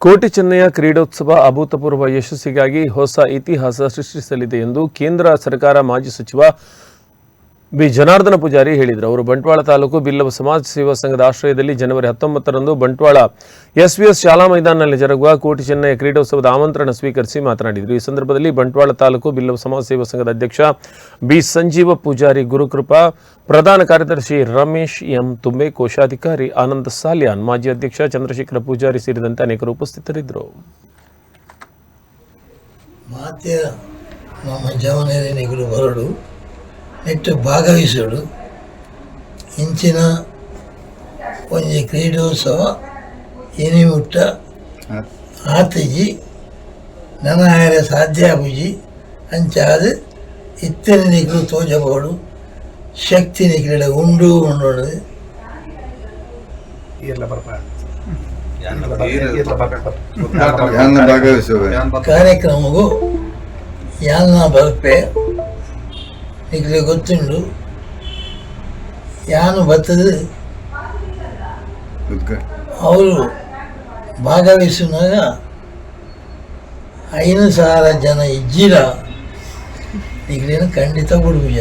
ಕೋಟಿ ಚೆನ್ನಯ್ಯ ಕ್ರೀಡೋತ್ಸವ ಅಭೂತಪೂರ್ವ ಯಶಸ್ಸಿಗಾಗಿ ಹೊಸ ಇತಿಹಾಸ ಸೃಷ್ಟಿಸಲಿದೆ ಎಂದು ಕೇಂದ್ರ ಸರ್ಕಾರ ಮಾಜಿ ಸಚಿವ ಬಿ. ಜನಾರ್ದನ ಪೂಜಾರಿ ಹೇಳಿದರು. ಅವರು ಬಂಟ್ವಾಳ ತಾಲೂಕು ಬಿಲ್ಲವ ಸಮಾಜ ಸೇವಾ ಸಂಘದ ಆಶ್ರಯದಲ್ಲಿ ಜನವರಿ ಹತ್ತೊಂಬತ್ತರಂದು ಬಂಟ್ವಾಳ ಎಸ್ವಿಎಸ್ ಶಾಲಾ ಮೈದಾನದಲ್ಲಿ ಜರುಗುವ ಕೋಟಿ ಚೆನ್ನೈ ಕ್ರೀಡೋತ್ಸವದ ಆಮಂತ್ರಣ ಸ್ವೀಕರಿಸಿ ಮಾತನಾಡಿದರು. ಈ ಸಂದರ್ಭದಲ್ಲಿ ಬಂಟ್ವಾಳ ತಾಲೂಕು ಬಿಲ್ಲವ ಸಮಾಜ ಸೇವಾ ಸಂಘದ ಅಧ್ಯಕ್ಷ ಬಿ. ಸಂಜೀವ ಪೂಜಾರಿ, ಗುರುಕೃಪಾ ಪ್ರಧಾನ ಕಾರ್ಯದರ್ಶಿ ರಮೇಶ್ ಎಂ. ತುಂಬೆ, ಕೋಶಾಧಿಕಾರಿ ಆನಂದ ಸಾಲ್ಯಾನ್, ಮಾಜಿ ಅಧ್ಯಕ್ಷ ಚಂದ್ರಶೇಖರ ಪೂಜಾರಿ ಸೇರಿದಂತೆ ಅನೇಕರು ಉಪಸ್ಥಿತರಿದ್ದರು. ನಮ್ಮ ನೆಟ್ಟು ಭಾಗವಹಿಸೋಡು ಇಂಚಿನ ಒಂಜಿ ಕ್ರೀಡೋತ್ಸವ ಎನಿಮುಟ್ಟ ಆತಿಜಿ ನನ ಆಯರ ಸಾಧ್ಯ ಆಪುಜಿ ಅಂಚಾದ ಇತ್ತಿನ ನಿಗಳು ತೋಜಬೋಡು ಶಕ್ತಿ ನಿಖಿಲ ಉಂಡು ಉಂಡೋಡು ಯಾನ್ನ ಭಾಗವಹಿಸುವೆ ಕಾರ್ಯಕ್ರಮಗೂ ಯಾನ ಬಲ್ಪೆ ನಿಖಿಲ ಗೊತ್ತುಂಡು. ಯಾನು ಉದ್ಘ- ಅವರು ಭಾಗವಹಿಸುವಾಗ ಐದು ಸಾವಿರ ಜನ ಇಜ್ಜಿರ ಈಗಲೇನು ಖಂಡಿತ ಬಿಡುವುದಿಲ್ಲ